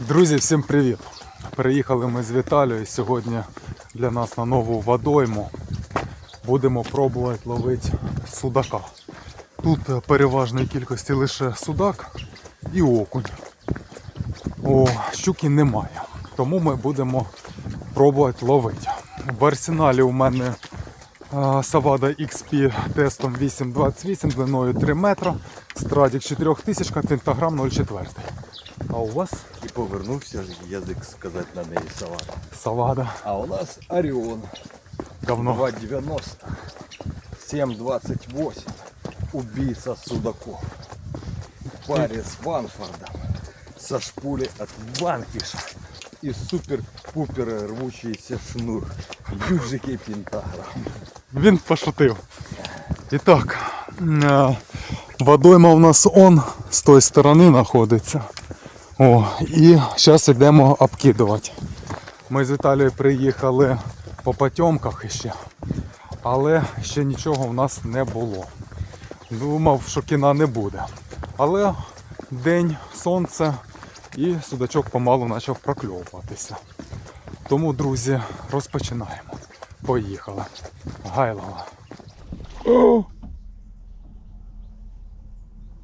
Друзі, всім привіт! Приїхали ми з Віталією сьогодні для нас на нову водойму. Будемо пробувати ловити судака. Тут е, переважної кількості лише судак і окунь. О, щуки немає. Тому ми будемо пробувати ловити. В арсеналі у мене Савада XP тестом 828 длиною 3 метра, страдік 4000, пентаграм 0,4. А у вас повернувся ж язик сказати на неї сова. Савада. А у нас Оріон. Говно. 290. 728. Убийца судаков. В паре с Ванфордом. Со шпули от Ванкиша. И супер-пупер рвущийся шнур. Южики пентаграм. Він пошутив. І так, е, водойма у нас он з тої сторони знаходиться. О, і зараз йдемо обкидувати. Ми з Віталією приїхали по потьомках іще, але ще нічого в нас не було. Думав, що кіна не буде. Але день, сонце і судачок помалу почав прокльовуватися. Тому, друзі, розпочинаємо. Поїхали. Гайлова. О!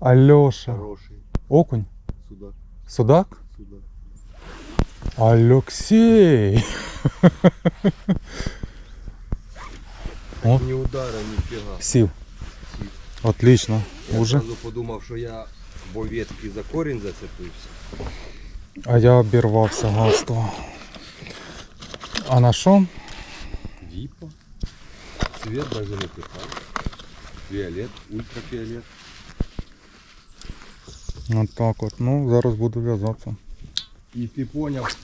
Альоша. Хороший Окунь. судак. Судак? Судак. Алексей. О. Ні удара, ні фіга. Сів. Отлично. Я Уже. одразу подумав, що я бо ветки за корінь зацепився. А я обірвався гаство. А на що? Випа. Цвет даже не пихал. Фиолет, ультрафиолет. От так от. Ну, зараз буду в'язатися. І ти поняв,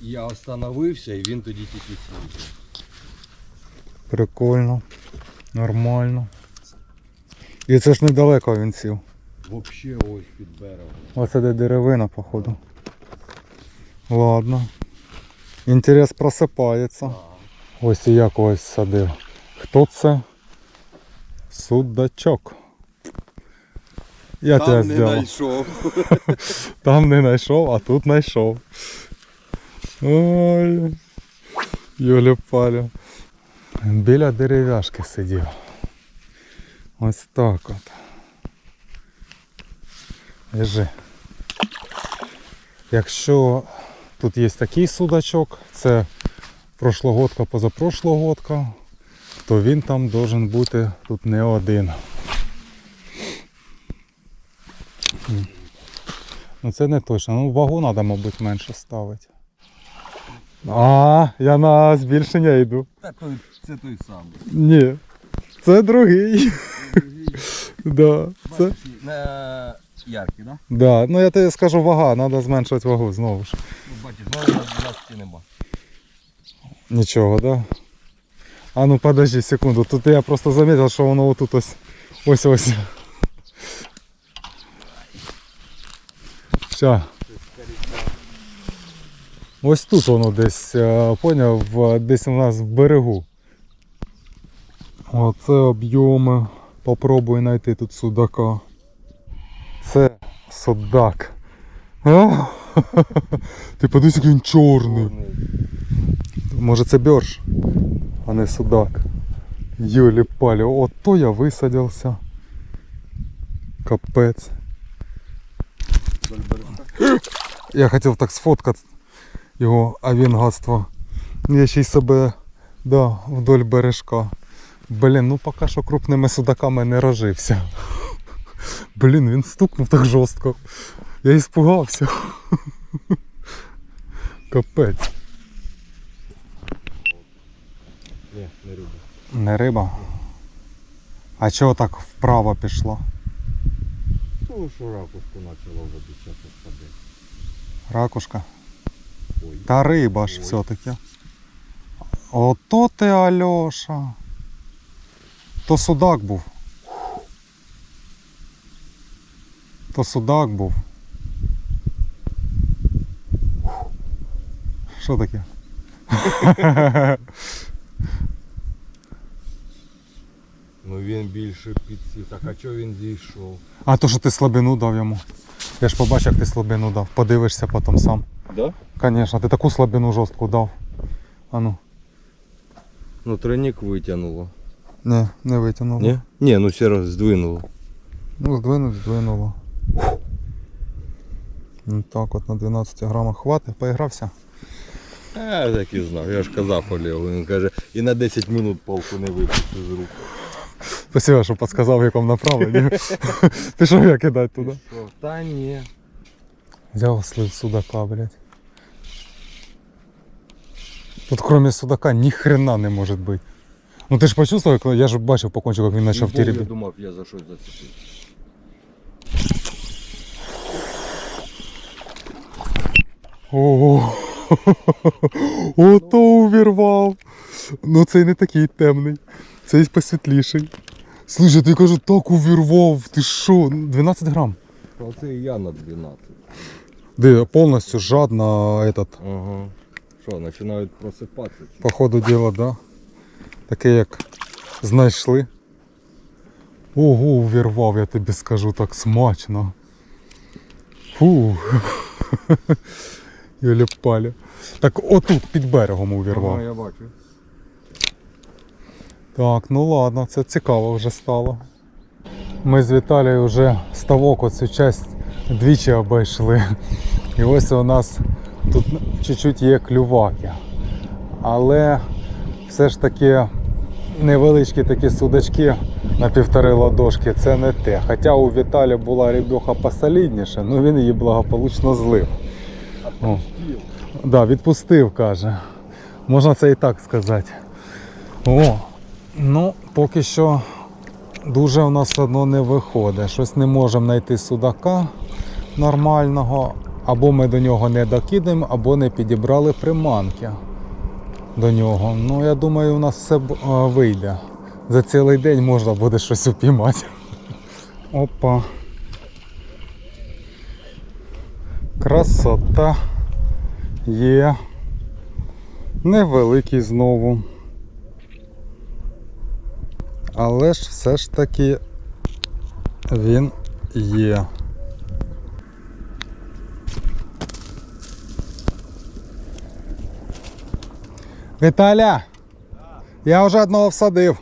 я остановився і він тоді тільки сів. Прикольно. Нормально. І це ж недалеко він сів. Вообще ось під берегом. Оце де деревина, походу. Ладно. Інтерес просипається. Ось і я когось садив. Хто це? Судачок. Я тебе зробив. знайшов. Там не знайшов, а тут знайшов. Ой. Юлю палю. Біля дерев'яшки сидів. Ось так от. Лежи. Якщо тут є такий судачок, це прошлогодка, позапрошлогодка, то він там должен бути тут не один. Ну це не точно. Ну вагу треба, мабуть, менше ставити. А, я на збільшення йду. Та той, це той самий. Ні. Це другий. Да, це... На яркий, да? Да. Ну я тобі скажу вага, треба зменшувати вагу знову ж. Ну бачиш, я 12 нема. Нічого, да? А ну подожди секунду, тут я просто заметил, що воно отут ось ось ось. Ща. Ось тут воно десь, е, поняв, в- десь у нас в берегу. Оце об'єми. Попробуй знайти тут судака. Це судак. А? Ти подивись, який він чорний. Може це бьорш, а не судак. Юлі палі, ото я висадився. Капець. Я хотів так сфоткати його, а він гадство. Я ще й себе да, вдоль бережка. Блін, ну поки що крупними судаками не рожився. Блін, він стукнув так жорстко. Я іспугався. Капець. Ні, не риба. Не риба. А чого так вправо пішло? Ну, що ракушку почало води часом ходити. Ракушка. Ой. Та риба ж все-таки. Ото ти Альоша. То судак був. То судак був. Що таке? Ну він більше підсів. Так а чого він зійшов? А то, що ти слабину дав йому. Я ж побачив, як ти слабину дав. Подивишся потім сам. Да? Конечно, ти таку слабину жорстку дав. А ну. Ну тройник витягнуло. Не, не витягнуло. Ні? Ні, ну все раз здвинуло. Ну, здвинув, здвинуло. Ну так от на 12 грамах хватить, поігрався. А, так і знав, я ж казав Олегу. Він каже, і на 10 минут палку не випустив з рук. Спасибо, що підказав, в якому направленні. Пішов я кидати туди. Та ні. Взяв слив судака, блядь. Тут кроме судака ні хрена не може бути. Ну ти ж почувствував, коли- я ж бачив по кончику, як він почав Я теребити. думав, я за щось зацепив. Ого. Ото увірвав. Ну цей не такий темний. Цей посвітліший. Слушай, ти кажу, так увірвав. Ти що? 12 грам. А це і я на 12. Де повністю жадна этот, Ага. Що, починають просипатися? по ходу діла, да? Таке як знайшли. Ого, увірвав, я тобі скажу, так смачно. Фу. Юлі паля. Так отут під берегом увірвав. Ага, я бачу. Так, ну ладно, це цікаво вже стало. Ми з Віталією вже ставок оцю часть двічі обійшли. І ось у нас тут чуть-чуть є клюваки. Але все ж таки невеличкі такі судачки на півтори ладошки це не те. Хоча у Віталія була рибьоха посолідніша, ну він її благополучно злив. О. Да, відпустив, каже. Можна це і так сказати. О, ну поки що дуже у нас одно не виходить. Щось не можемо знайти судака нормального. Або ми до нього не докидаємо, або не підібрали приманки до нього. Ну, я думаю, у нас все вийде. За цілий день можна буде щось упіймати. Опа. Красота є. Невеликий знову. Але ж все ж таки він є. Віталя! Я вже одного всадив.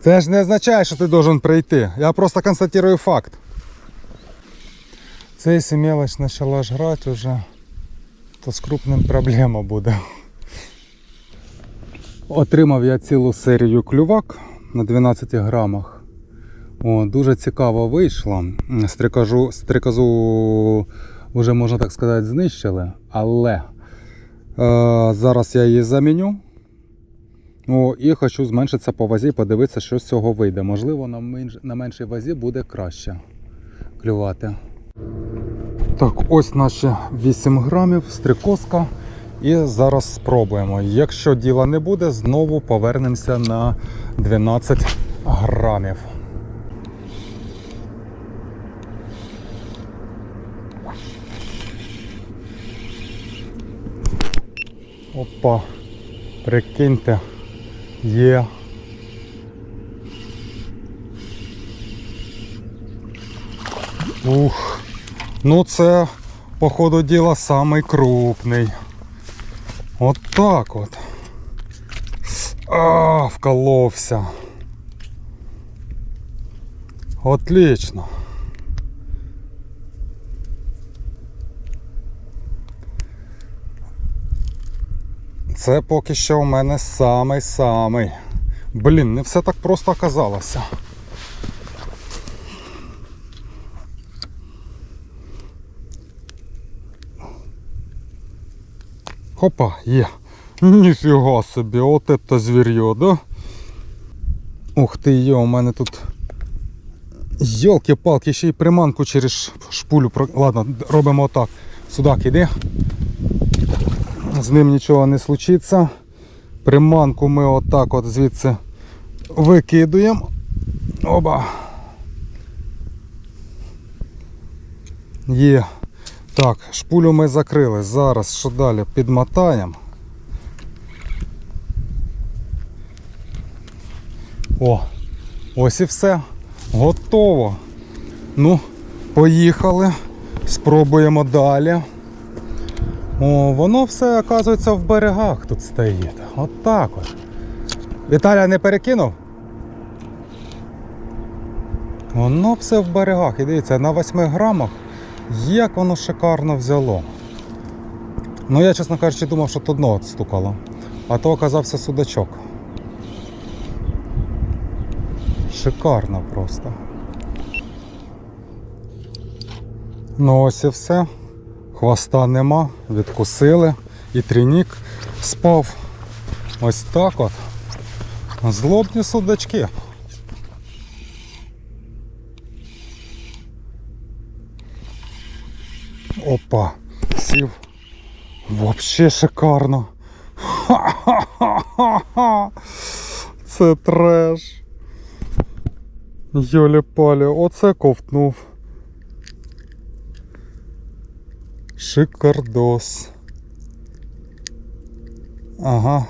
Це ж не означає, що ти должен прийти. Я просто констатирую факт. Це якщо мелочь почала жрати вже, то з крупним проблема буде. Отримав я цілу серію клювак на 12 грамах. О, дуже цікаво вийшло. Стрикажу, стрикозу вже можна так сказати знищили, але е, зараз я її заміню. О, і хочу зменшитися по вазі, подивитися, що з цього вийде. Можливо, на, менш, на меншій вазі буде краще клювати. Так, ось наші 8 грамів, стрикозка. І зараз спробуємо. Якщо діла не буде, знову повернемося на 12 грамів. Опа, прикиньте, є. Ух, ну це, по ходу діла, самий крупний. От так от. А, вколовся. Отлично. Це поки що у мене самий-самий. Блін, не все так просто оказалося. Хопа, є. Ніфіга собі, от это звір'я, да? Ух ти йо, у мене тут. Йолки-палки, ще й приманку через шпулю. Ладно, робимо отак. Судак іди. З ним нічого не случиться. Приманку ми отак от звідси викидуємо. Оба. Є. Так, шпулю ми закрили. Зараз що далі? Підмотаємо. О, ось і все. Готово. Ну, поїхали. Спробуємо далі. О, воно все, оказується, в берегах тут стоїть. От так от. Віталя не перекинув? Воно все в берегах. І дивіться, на 8 грамах як воно шикарно взяло. Ну я, чесно кажучи, думав, що то дно відстукало. А то оказався судачок. Шикарно просто. Ну ось і все. Хвоста нема, відкусили. І трінік спав. Ось так от. Злобні судачки. Опа, сів. Вообще шикарно. Ха-ха-ха-ха. Це треш. Йолі палі, оце ковтнув. Шикардос. Ага.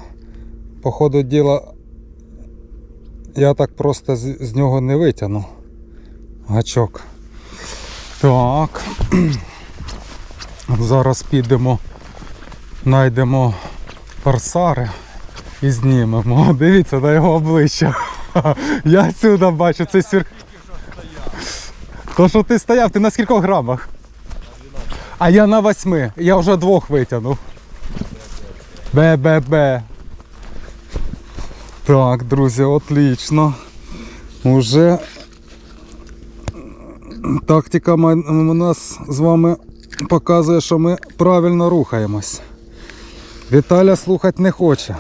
По ходу діла я так просто з, з нього не витягну. Гачок. Так. Зараз підемо, знайдемо форсари і знімемо. Дивіться на його обличчя. Я сюди бачу, це сір. То що ти стояв, ти на скількох грамах? А я на восьми. Я вже двох витягнув. Бе-бе-бе. Так, друзі, отлично. Уже тактика у нас з вами показує, що ми правильно рухаємось. Віталя слухати не хоче.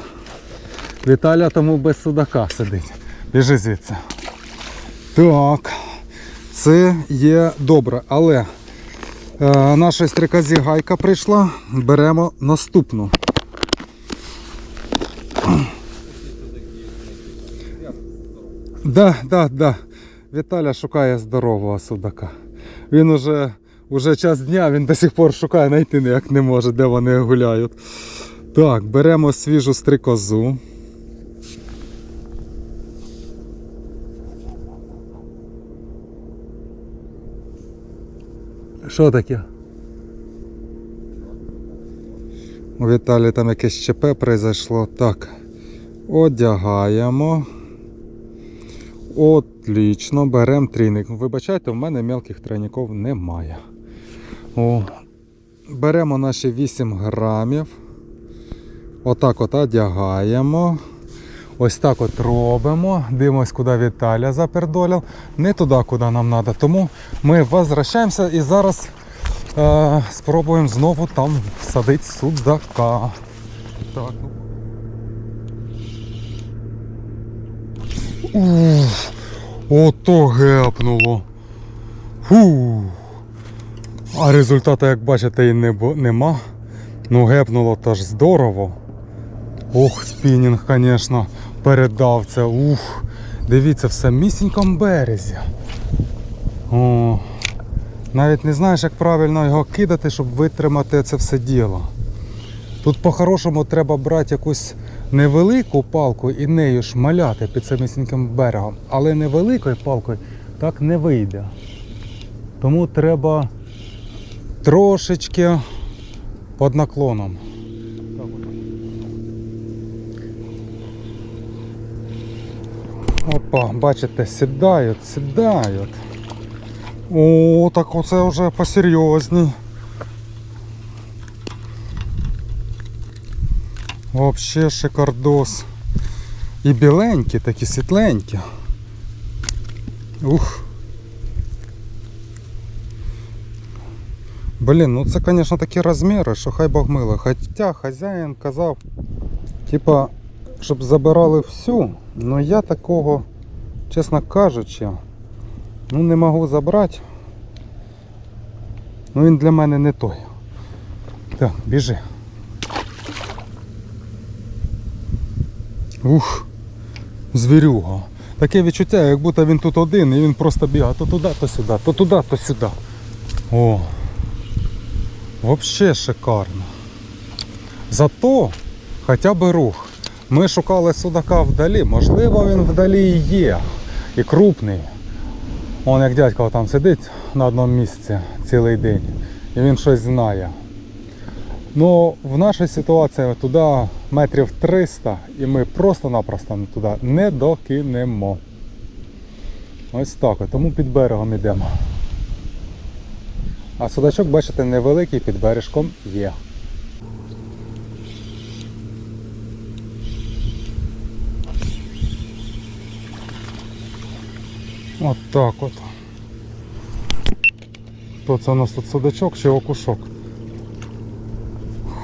Віталя тому без судака сидить. Біжи звідси. Так. Це є добре, але е, наша стріказі гайка прийшла. Беремо наступну. Да, да, да. Віталя шукає здорового судака. Він уже, уже час дня, він до сих пор шукає, знайти ніяк не може, де вони гуляють. Так, беремо свіжу стрикозу. Що таке? У Віталії там якесь ЧП произошло. Так. Одягаємо. Отлично, беремо трійник. Вибачайте, в мене мелких тройників немає. О. Беремо наші 8 грамів. Отак от одягаємо. Ось так от робимо. Дивимось, куди Віталя запердоляв. Не туди, куди нам треба. Тому ми возвращаємося і зараз е, спробуємо знову там садити судака. Так. Уф, ото гепнуло. Фу. А результату, як бачите, і не, нема. Ну гепнуло то ж здорово. Ох, спінінг, звісно, передав це. Ух. Дивіться, в самісінькому березі. О, навіть не знаєш, як правильно його кидати, щоб витримати це все діло. Тут по-хорошому треба брати якусь невелику палку і нею шмаляти під самісіньким берегом. Але невеликою палкою так не вийде. Тому треба трошечки під наклоном. Опа, бачите, сідають, сідають. О, так оце вже посерйозній. Вообще шикардос. І біленькі, такі світленькі. Ух. Блін, ну це, звісно, такі розміри, що хай Бог мило. Хоча хазяїн казав, типа, щоб забирали всю, але я такого, чесно кажучи, ну не можу забрати. Ну він для мене не той. Так, біжи. Ух, звірюга. Таке відчуття, як будто він тут один і він просто бігає то туди, то сюди, то туди, то сюди. О, взагалі шикарно. Зато хоча б рух. Ми шукали судака вдалі, можливо він вдалі і є. І крупний. Он як дядько там сидить на одному місці цілий день і він щось знає. Ну, в нашій ситуації туди метрів 300 і ми просто-напросто туди не докинемо. Ось так, тому під берегом йдемо. А судачок, бачите, невеликий під бережком є. От так от. Хто це у нас тут судачок чи окушок?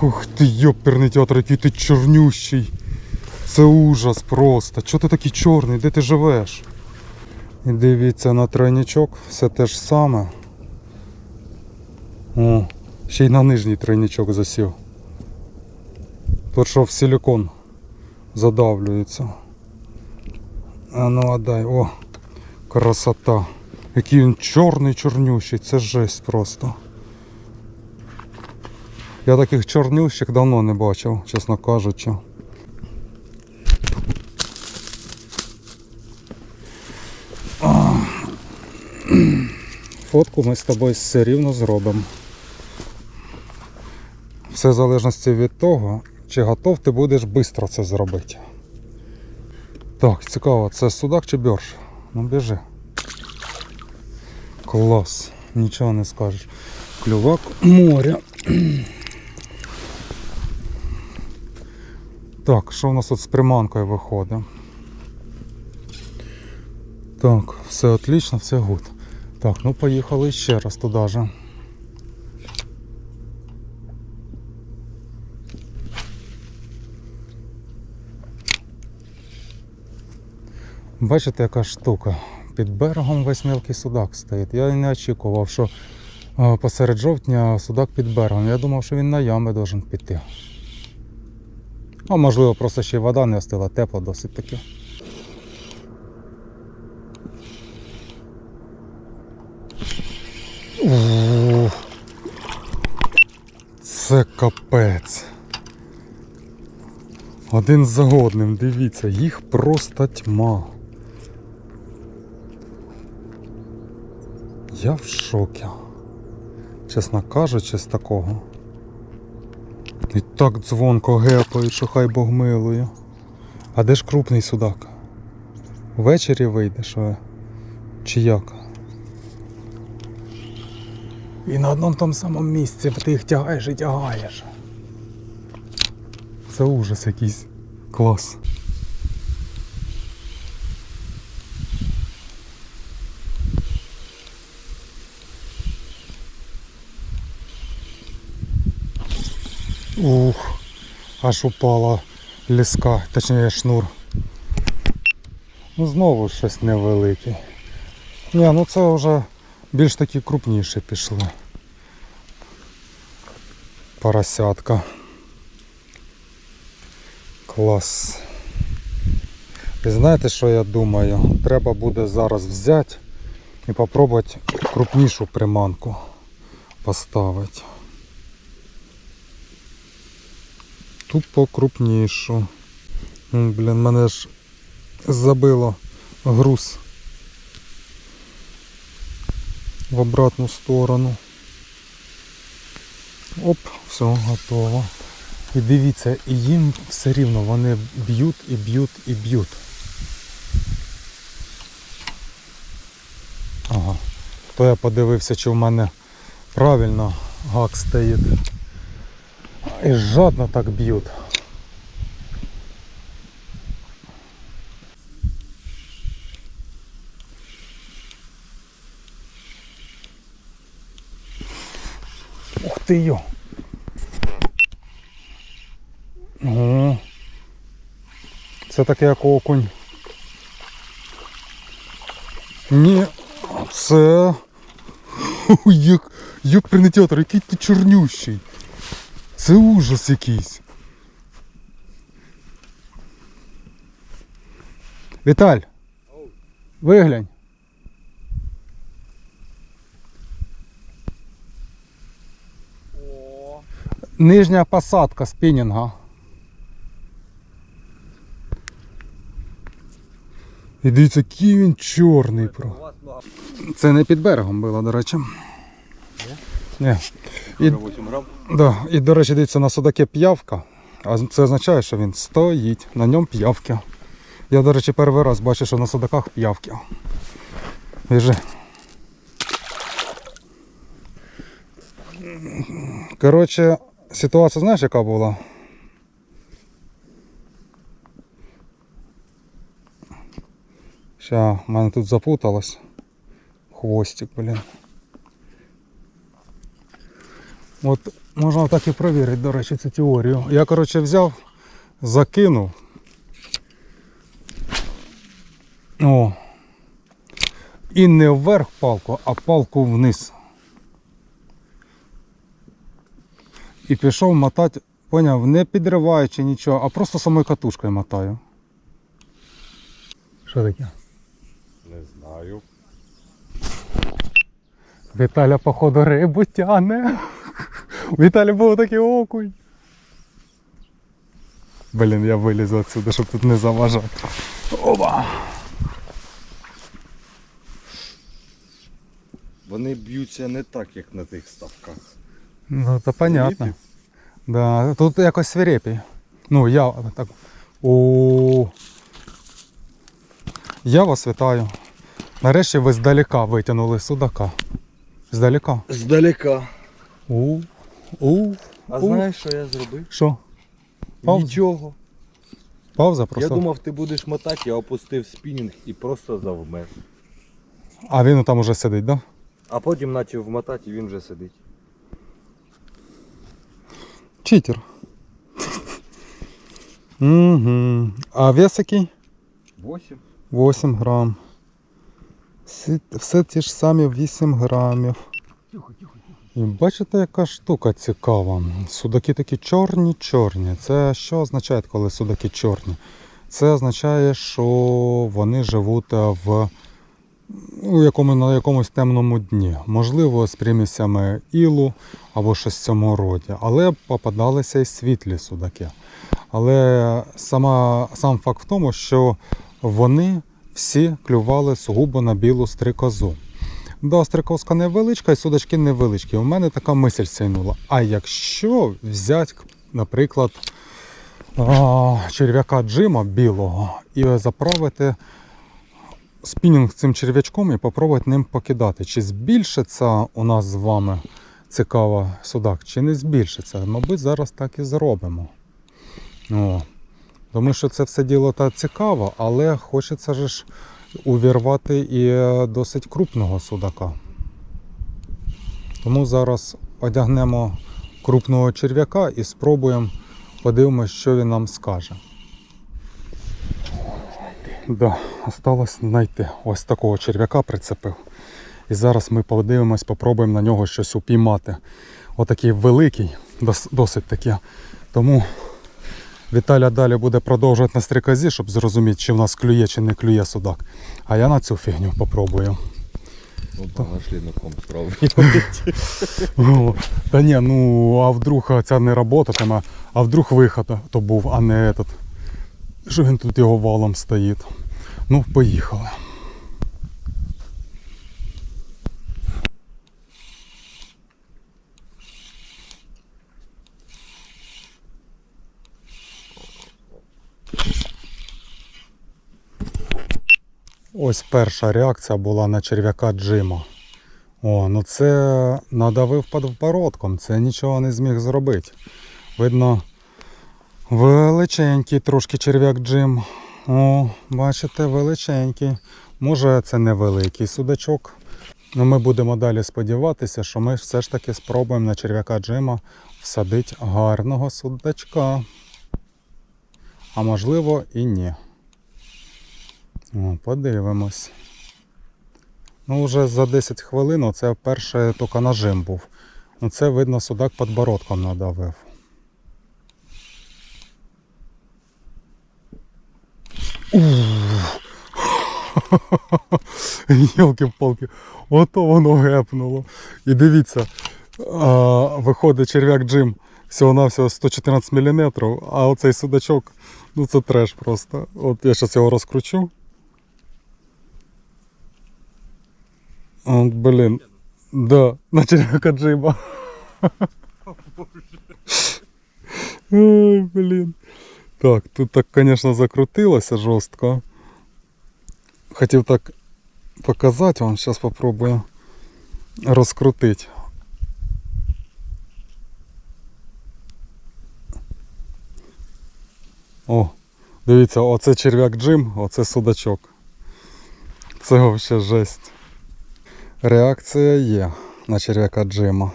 Ух ти, йоперний театр, який ти чорнющий. Це ужас просто. Чого ти такий чорний? Де ти живеш? І дивіться на тройничок, все те ж саме. О, ще й на нижній тройничок засів. Тут що в силикон задавлюється. А ну отдай, о, красота. Який він чорний чорнющий, це жесть просто. Я таких чорнющих давно не бачив, чесно кажучи. Фотку ми з тобою все рівно зробимо. Все в залежності від того, чи готов ти будеш швидко це зробити. Так, цікаво, це судак чи бьорш? Ну біжи. Клас, нічого не скажеш. Клювак моря. Так, що в нас тут з приманкою виходить? Так, все отлично, все гуд. Так, ну поїхали ще раз туди же. Бачите, яка штука? Під берегом весь мелкий судак стоїть. Я не очікував, що посеред жовтня судак під берегом. Я думав, що він на ями должен піти. А можливо, просто ще й вода не остила, тепло досить таки. Це капець. Один за одним, дивіться, їх просто тьма. Я в шокі. Чесно кажучи, з такого. І так дзвонко гепають, що хай Бог милує. А де ж крупний судак? Ввечері вийде, що? Чи як? І на одному тому самому місці ти їх тягаєш і тягаєш. Це ужас якийсь. Клас. Ух, аж упала ліска, точніше шнур. Ну знову щось невелике. Ні, ну це вже більш такі крупніші пішли. Поросятка. Клас. І знаєте, що я думаю? Треба буде зараз взяти і попробувати крупнішу приманку поставити. Тупо крупнішу. М, Блін, мене ж забило груз в обратну сторону. Оп, все, готово. І дивіться, і їм все рівно вони б'ють і б'ють і б'ють. Ага. То я подивився, чи в мене правильно гак стоїть. І жадно так б'ють. Ух ти йо! Ого. Це таке як окунь. Ні, це. Як, як принетятор, який ти чорнющий. Це ужас якийсь. Віталь. Виглянь. Нижня посадка спінінга. І дивіться, який він чорний. Про. Це не під берегом було, до речі. Ні. І, 8 грам. да, і, до речі, дивіться, на судаке п'явка. А це означає, що він стоїть, на ньому п'явки. Я, до речі, перший раз бачу, що на судаках п'явки. Біжи. Коротше, ситуація, знаєш, яка була? Ща, в мене тут запуталось. Хвостик, блін. От можна так і перевірити, до речі, цю теорію. Я, коротше, взяв, закинув. О. І не вверх палку, а палку вниз. І пішов мотати, поняв, не підриваючи нічого, а просто самою катушкою мотаю. Що таке? Не знаю. Віталя, походу, рибу тяне. У Віталя був такий окунь. Блін, я вилізу отсюди, щоб тут не заважати. Оба! Вони б'ються не так, як на тих ставках. Ну, то понятно. Свирепі? Да, тут якось свирепій. Ну, я так. О. Я вас вітаю. Нарешті ви здалека витягнули судака. Здалека. Здалека. У. У. А У. знаєш, що я зробив? Що? Пауза? Нічого. Пауза просто. Я думав, ти будеш мотати, я опустив спінінг і просто завмер. А він там уже сидить, так? Да? А потім почав вмотати і він вже сидить. Читер. Угу. А вес який? 8. 8 грам. Всі, все ті ж самі 8 грамів. І бачите, яка штука цікава. Судаки такі чорні-чорні. Це що означає, коли судаки чорні? Це означає, що вони живуть в у якому, на якомусь темному дні. Можливо, з примісями ілу або щось в цьому роді. Але попадалися і світлі судаки. Але сама, сам факт в тому, що вони всі клювали сугубо на білу стрикозу. Да, невеличка і судачки невеличкі. У мене така мисль сяйнула. А якщо взяти, наприклад, черв'яка Джима білого і заправити спінінг цим черв'ячком і попробувати ним покидати, чи збільшиться у нас з вами цікава судак, чи не збільшиться. Мабуть, зараз так і зробимо. О. Тому що це все діло та цікаво, але хочеться ж увірвати і е, досить крупного судака. Тому зараз одягнемо крупного черв'яка і спробуємо подивимось, що він нам скаже. Да, осталось знайти. Ось такого черв'яка прицепив. І зараз ми подивимось, попробуємо на нього щось упіймати. Отакий великий, досить таки. Тому Віталя далі буде продовжувати на стрікозі, щоб зрозуміти, чи в нас клює, чи не клює судак. А я на цю фігню попробую. Ну так, нашли на ком спробувати. О, Та ні, ну а вдруг ця не работатиме, а вдруг виход то був, а не этот. Що він тут його валом стоїть. Ну, поїхали. Ось перша реакція була на черв'яка Джима. О, ну це надавив подбородком, це нічого не зміг зробити. Видно, величенький трошки черв'як Джим. О, бачите, величенький. Може це невеликий судачок. Ну, ми будемо далі сподіватися, що ми все ж таки спробуємо на черв'яка Джима всадити гарного судачка. А можливо і ні. О, подивимось. Ну, вже за 10 хвилин це перший тільки нажим був. Ну, це видно, судак подбородком надавив. Йолки-палки, ото воно гепнуло. І дивіться, а, виходить черв'як Джим всього-навсього 114 мм, а оцей судачок, ну це треш просто. От я зараз його розкручу. О, блін. Да, на черв'яка джима. Ой, блін. Так, тут так, звісно, закрутилося жорстко. Хотів так показати вам, зараз попробую розкрутити. О, дивіться, оце черв'як Джим, оце судачок. Це взагалі жесть. Реакція є на черв'яка Джима.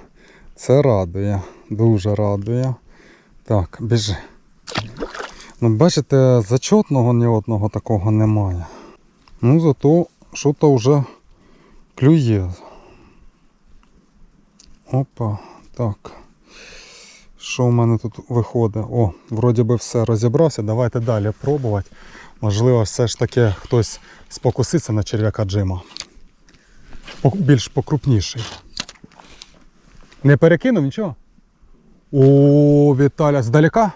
Це радує, дуже радує. Так, біжи. Ну, бачите, зачетного ні одного такого немає. Ну, зато що-то вже клює. Опа, так. Що в мене тут виходить? О, вроді би все розібрався. Давайте далі пробувати. Можливо, все ж таки хтось спокуситься на черв'яка Джима. Більш покрупніший. Не перекинув нічого? О, Віталя, здалека?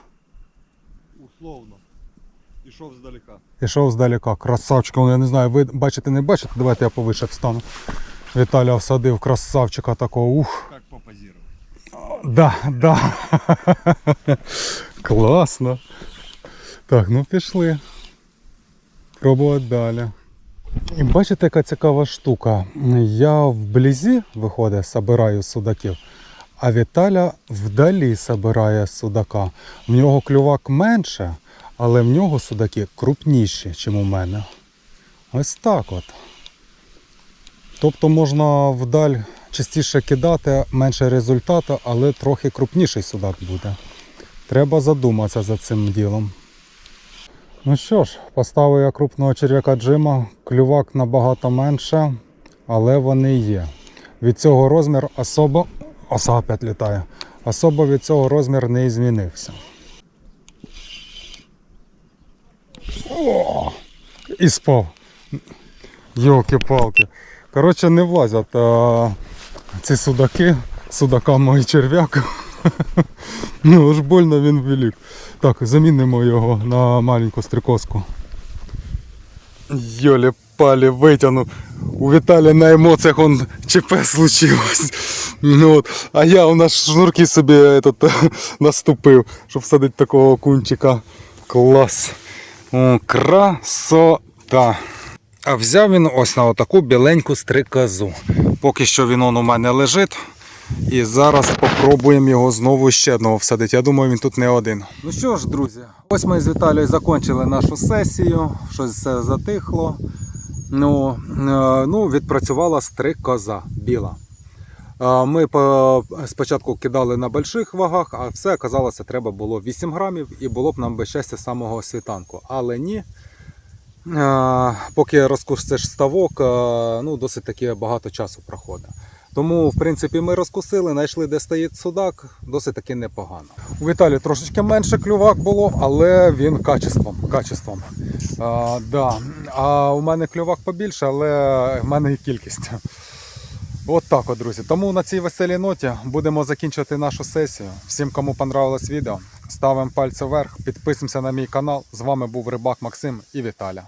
Условно. Ішов здалека. Пішов здалека. Красавчика. Ну, Я не знаю, ви бачите, не бачите? Давайте я повише встану. Віталя всадив красавчика такого. Ух. Як попозировать? Да, да. Класно. Так, ну пішли. Пробувати далі. І бачите, яка цікава штука. Я вблизі, виходить, собираю судаків, а Віталя вдалі собирає судака. В нього клювак менше, але в нього судаки крупніші, ніж у мене. Ось так от. Тобто можна вдаль частіше кидати, менше результату, але трохи крупніший судак буде. Треба задуматися за цим ділом. Ну що ж, поставив я крупного черв'яка Джима, клювак набагато менше, але вони є. Від цього розмір особо. Оса опять літає. Особо від цього розмір не змінився. О! І спав. Йолки-палки. Коротше, не влазять а, ці судаки, судакам і черв'як. Ну, аж больно він велик. Так, замінимо його на маленьку стрікозку. Йолі палі витягнув. У Віталія на емоціях он ЧП случилось. Ну, от. А я у нас шнурки собі этот, наступив, щоб садити такого окунчика. Клас. Красота. А взяв він ось на отаку біленьку стрикозу. Поки що він он у мене лежить. І зараз спробуємо його знову ще одного всадити. Я думаю, він тут не один. Ну що ж, друзі, ось ми з Віталією закінчили нашу сесію, щось все затихло. Ну, е, ну відпрацювала стрикоза біла. Е, Ми спочатку кидали на больших вагах, а все оказалося, треба було 8 грамів і було б нам би щастя самого світанку. Але ні. Е, Поки розкусиш ставок, ну, досить таки багато часу проходить. Тому, в принципі, ми розкусили, знайшли, де стоїть судак, досить таки непогано. У Віталії трошечки менше клювак було, але він качеством. качеством. А, да. а у мене клювак побільше, але в мене і кількість. От так от, друзі. Тому на цій веселій ноті будемо закінчувати нашу сесію. Всім, кому понравилось відео, ставимо пальці вверх, підписуємося на мій канал. З вами був Рибак Максим і Віталя.